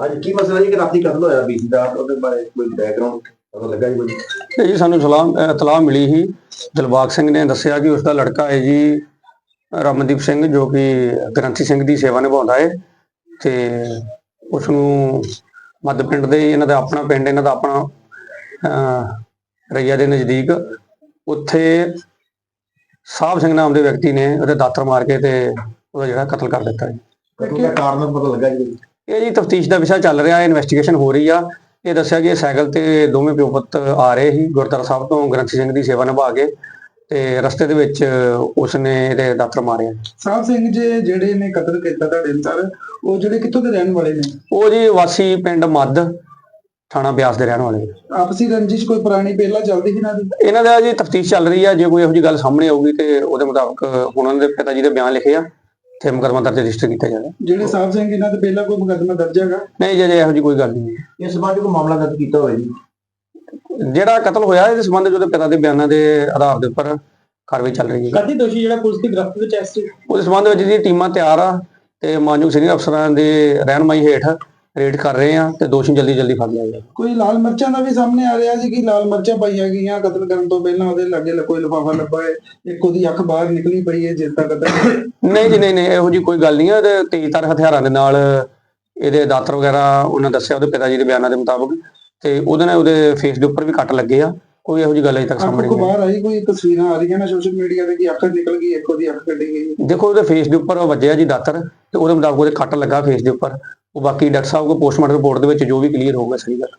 ਅੱਜ ਕੀ ਮਸਲਾ ਜੀ ਰਾਤੀ ਕਤਲ ਹੋਇਆ ਬੀਜੀ ਜੀ ਜੀ ਸਾਨੂੰ ਸਲਾਮ ਇਤਲਾਹ ਮਿਲੀ ਸੀ। ਦਿਲਬਾਗ ਸਿੰਘ ਨੇ ਦੱਸਿਆ ਕਿ ਉਸ ਦਾ ਲੜਕਾ ਹੈ ਜੀ ਰਮਨਦੀਪ ਸਿੰਘ ਜੋ ਕਿ ਗ੍ਰੰਥੀ ਸਿੰਘ ਦੀ ਸੇਵਾ ਨਿਭਾਉਂਦਾ ਹੈ ਤੇ ਉਸ ਨੂੰ ਮੱਧ ਪਿੰਡ ਦੇ ਇਹਨਾਂ ਦਾ ਆਪਣਾ ਪਿੰਡ ਇਹਨਾਂ ਦਾ ਆਪਣਾ ਰਈਆ ਦੇ ਨਜ਼ਦੀਕ ਉੱਥੇ ਸਾਹਿਬ ਸਿੰਘ ਨਾਮ ਦੇ ਵਿਅਕਤੀ ਨੇ ਉਹਦੇ ਦਾਤਰ ਮਾਰ ਕੇ ਤੇ ਉਹਦਾ ਜਿਹੜਾ ਕਤਲ ਕਰ ਦਿੱਤਾ ਜੀ। ਕਤਲ ਦਾ ਕਾਰਨ ਪਤਾ ਲੱਗਾ ਜੀ? ਇਹ ਜੀ ਤਫਤੀਸ਼ ਦਾ ਵਿਸ਼ਾ ਚੱਲ ਰਿਹਾ ਹੈ ਇਨਵੈਸਟੀਗੇਸ਼ਨ ਹੋ ਰਹੀ ਆ। ਇਹ ਦੱਸਿਆ ਕਿ ਇਹ ਸਾਈਕਲ ਤੇ ਦੋਵੇਂ ਪਿਓ ਪੁੱਤ ਆ ਰਹੇ ਸੀ ਗੁਰਦੁਆਰਾ ਸਾਹਿਬ ਤੋਂ ਗ੍ਰੰਥੀ ਸਿੰਘ ਦੀ ਸੇਵਾ ਨਿਭਾ ਕੇ। ਤੇ ਰਸਤੇ ਦੇ ਵਿੱਚ ਉਸਨੇ ਇਹਦੇ ਦਾਤਰ ਮਾਰਿਆ ਸਾਹਿਬ ਸਿੰਘ ਜੀ ਜਿਹੜੇ ਨੇ ਕਤਲ ਕੀਤਾ ਤੁਹਾਡੇ ਅਨਸਾਰ ਉਹ ਜਿਹੜੇ ਕਿੱਥੋਂ ਦੇ ਰਹਿਣ ਵਾਲੇ ਨੇ? ਉਹ ਜੀ ਵਾਸੀ ਪਿੰਡ ਮੱਧ ਥਾਣਾ ਬਿਆਸ ਦੇ ਰਹਿਣ ਵਾਲੇ ਨੇ। ਆਪਸੀ ਰੰਜਿਸ਼ ਕੋਈ ਪੁਰਾਣੀ ਪਹਿਲਾਂ ਚੱਲਦੀ ਸੀ ਨਾ ਦੀ ਇਹਨਾਂ ਦਾ ਜੀ ਤਫਤੀਸ਼ ਚੱਲ ਰਹੀ ਆ ਜੇ ਕੋਈ ਇਹੋ ਜਿਹੀ ਗੱਲ ਸਾਹਮਣੇ ਆਊਗੀ ਤੇ ਉਹਦੇ ਮੁਤਾਬਕ ਹੁਣ ਉਹਨਾਂ ਦੇ ਪਿਤਾ ਜੀ ਦੇ ਬਿਆਨ ਲਿਖੇ ਆ ਤੇ ਮੁਕੱਦਮਾ ਦਰਜ ਰਜਿਸਟਰ ਕੀਤਾ ਜਾਏਗਾ। ਜਿਹੜੇ ਸਾਹਿਬ ਸਿੰਘ ਇਹਨਾਂ ਤੇ ਪਹਿਲਾਂ ਕੋਈ ਮੁਕੱਦਮਾ ਦਰਜ ਹੈਗਾ? ਨਹੀਂ ਜੇ ਜੇ ਇਹੋ ਜਿਹੀ ਕੋਈ ਗੱਲ ਨਹੀਂ ਇਸ ਸੰਬੰਧ ਕੋਈ ਮਾਮਲਾ ਦਰਜ ਕੀਤਾ ਹੋਵੇ ਜੀ? ਜਿਹੜਾ ਕਤਲ ਹੋਇਆ ਇਹਦੇ ਸੰਬੰਧ ਵਿੱਚ ਉਹਦੇ ਪਿਤਾ ਦੇ ਬਿਆਨਾਂ ਦੇ ਆਧਾਰ ਦੇ ਉੱਪਰ ਕਾਰਵਾਈ ਚੱਲ ਰਹੀ ਹੈ ਕਦੀ ਦੋਸ਼ੀ ਜਿਹੜਾ ਪੁਲਿਸ ਦੀ ਗ੍ਰਿਫਤ ਵਿੱਚ ਐਸ ਉਸ ਸੰਬੰਧ ਵਿੱਚ ਜੀ ਟੀਮਾਂ ਤਿਆਰ ਆ ਤੇ ਮਾਨਯੋਗ ਸੀਨੀਅਰ ਅਫਸਰਾਂ ਦੇ ਰਹਿਨਮਾਈ ਹੇਠ ਰੇਡ ਕਰ ਰਹੇ ਆ ਤੇ ਦੋਸ਼ੀ ਜਲਦੀ ਜਲਦੀ ਫੜ ਲਿਆ ਜਾਏਗਾ ਕੋਈ ਲਾਲ ਮਿਰਚਾਂ ਦਾ ਵੀ ਸਾਹਮਣੇ ਆ ਰਿਹਾ ਸੀ ਕਿ ਲਾਲ ਮਿਰਚਾਂ ਪਾਈਆਂ ਗਈਆਂ ਕਤਲ ਕਰਨ ਤੋਂ ਪਹਿਲਾਂ ਉਹਦੇ ਲਾਗੇ ਕੋਈ ਲਿਫਾਫਾ ਲੱਭਾ ਹੈ ਇੱਕ ਉਹਦੀ ਅੱਖ ਬਾਹਰ ਨਿਕਲੀ ਪਈ ਹੈ ਜਿਸ ਦਾ ਕਤਲ ਨਹੀਂ ਜੀ ਨਹੀਂ ਨਹੀਂ ਇਹੋ ਜੀ ਕੋਈ ਗੱਲ ਨਹੀਂ ਹੈ ਤੇ ਤੇਜ਼ਧਾਰ ਹਥਿਆਰਾਂ ਦੇ ਨਾਲ ਇਹਦੇ ਦਾਤਰ ਵਗੈਰਾ ਉਹਨਾਂ ਦੱਸਿਆ ਉਹਦੇ ਪਿਤਾ ਜੀ ਦੇ ਬਿਆਨਾਂ ਦੇ ਮੁਤਾਬਕ ਤੇ ਉਹਦੇ ਨਾਲ ਉਹਦੇ ਫੇਸ ਦੇ ਉੱਪਰ ਵੀ ਕੱਟ ਲੱਗੇ ਆ ਕੋਈ ਇਹੋ ਜੀ ਗੱਲ ਅਜੇ ਤੱਕ ਸਾਹਮਣੇ ਨਹੀਂ ਆਈ। ਬਾਹਰ ਆਈ ਕੋਈ ਤਸਵੀਰਾਂ ਆ ਰਹੀਆਂ ਨੇ ਸੋਸ਼ਲ ਮੀਡੀਆ ਤੇ ਕਿ ਅੱਖ ਨਿਕਲ ਗਈ ਇੱਕ ਉਹਦੀ ਅੱਖ ਕੱਢੀ ਗਈ। ਦੇਖੋ ਉਹਦੇ ਫੇਸ ਦੇ ਉੱਪਰ ਵੱਜਿਆ ਜੀ ਦਾਤਰ ਤੇ ਉਹਦੇ ਮੁਤਾਬਕ ਉਹਦੇ ਕੱਟ ਲੱਗਾ ਫੇਸ ਦੇ ਉੱਪਰ। ਉਹ ਬਾਕੀ ਡਾਕਟਰ ਸਾਹਿਬ ਕੋ ਪੋਸਟਮਾਰਟਮ ਰਿਪੋਰਟ ਦੇ ਵਿੱਚ ਜੋ ਵੀ ਕਲੀਅਰ ਹੋਊਗਾ ਸਹੀ ਗੱਲ।